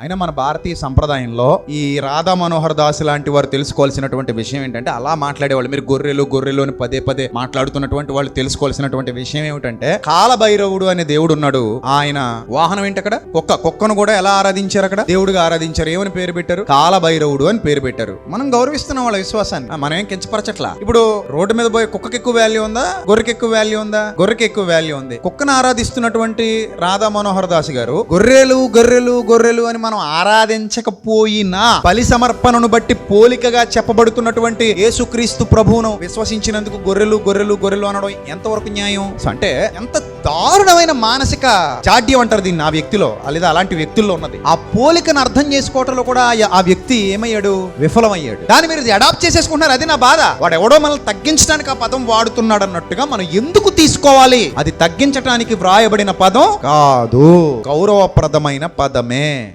అయినా మన భారతీయ సంప్రదాయంలో ఈ రాధా మనోహర్ దాస్ లాంటి వారు తెలుసుకోవాల్సినటువంటి విషయం ఏంటంటే అలా మాట్లాడేవాళ్ళు మీరు గొర్రెలు గొర్రెలు అని పదే పదే మాట్లాడుతున్నటువంటి వాళ్ళు తెలుసుకోవాల్సినటువంటి విషయం ఏమిటంటే కాలభైరవుడు అనే దేవుడు ఉన్నాడు. ఆయన వాహనం ఏంటి అక్కడ కుక్క. కుక్కను కూడా ఎలా ఆరాధించారు అక్కడ? దేవుడిగా ఆరాధించారు. ఏమని పేరు పెట్టారు? కాలభైరవుడు అని పేరు పెట్టారు. మనం గౌరవిస్తున్నాం వాళ్ళ విశ్వాసాన్ని. మనం ఏం కించపరచట్లా? ఇప్పుడు రోడ్డు మీద పోయి కుక్కకి ఎక్కువ వాల్యూ ఉందా? గొర్రెకి ఎక్కువ వాల్యూ ఉందా? గొర్రెకి ఎక్కువ వాల్యూ ఉంది. కుక్కను ఆరాధిస్తున్నటువంటి రాధా మనోహర్ దాస్ గారు గొర్రెలు గొర్రెలు గొర్రెలు అని మనం ఆరాధించకపోయినా బలి సమర్పణను బట్టి పోలికగా చెప్పబడుతున్నటువంటి యేసుక్రీస్తు ప్రభువును విశ్వసించినందుకు గొర్రెలు గొర్రెలు గొర్రెలు అనడం ఎంతవరకు న్యాయం? అంటే ఎంత దారుణమైన మానసిక జాడ్యం అంటారు దీన్ని ఆ వ్యక్తిలో లేదా అలాంటి వ్యక్తుల్లో ఉన్నది. ఆ పోలికను అర్థం చేసుకోవటంలో కూడా ఆ- ఆ వ్యక్తి ఏమయ్యాడు? విఫలమయ్యాడు. దాన్ని మీరు అడాప్ట్ చేసేసుకుంటున్నారు. అది నా బాధ. వాడు ఎవడో మనల్ని తగ్గించడానికి ఆ పదం వాడుతున్నాడు అన్నట్టుగా మనం ఎందుకు తీసుకోవాలి? అది తగ్గించడానికి వ్రాయబడిన పదం కాదు. గౌరవప్రదమైన పదమే.